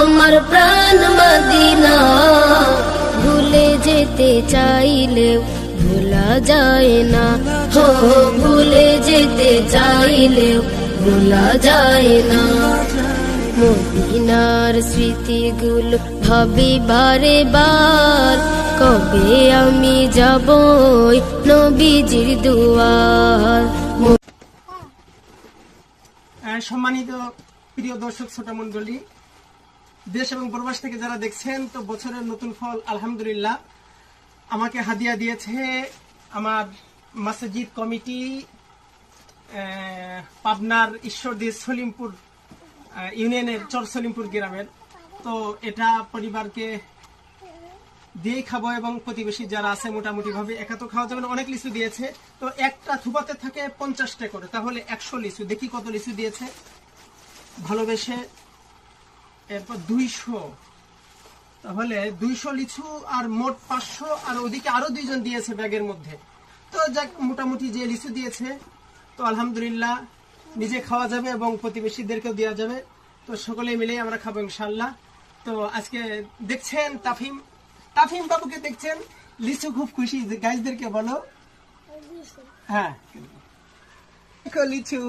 আমার প্রাণ মাদিনা। ভুলে যেতে চাইলেও ভোলা যায় না। হো ভুলে যেতে চাইলেও ভোলা যায় না। মদিনার স্মৃতিগুলো ভাবি বারে বার। কবে আমি যাব নবীজির দুয়ার? সম্মানিত প্রিয় দর্শক ছোট মন্ডলী দেশ এবং প্রবাস থেকে যারা দেখছেন, তো বছরের নতুন ফল, আলহামদুলিল্লাহ, আমাকে হাদিয়া দিয়েছে আমার মাসজিদ কমিটি পাবনার ঈশ্বরদী সলিমপুর ইউনিয়নের চর সলিমপুর গ্রামের। তো এটা পরিবারকে দিয়েই খাব এবং প্রতিবেশী যারা আছে মোটামুটিভাবে একা তো খাওয়া যাবে না, অনেক লিচু দিয়েছে। তো একটা থুপাতে থাকে পঞ্চাশটা করে, তাহলে একশো লিচু। দেখি কত লিচু দিয়েছে। ভালোবেসে এরপর দুইশো। তাহলে দুইশো লিচু আর মোট পাঁচশো আর ওদিকে আরও দুইজন দিয়েছে ব্যাগের মধ্যে। তো যাক মোটামুটি যে লিচু দিয়েছে তো আলহামদুলিল্লাহ নিজে খাওয়া যাবে এবং প্রতিবেশীদেরকেও দেওয়া যাবে। তো সকলে মিলে আমরা খাব ইনশাল্লাহ তো আজকে দেখছেন তাফিম। তাফিম বাবুকে দেখছেন। লিচু খুব খুশি যে গাইজদেরকে বলো। হ্যাঁ। লিচু।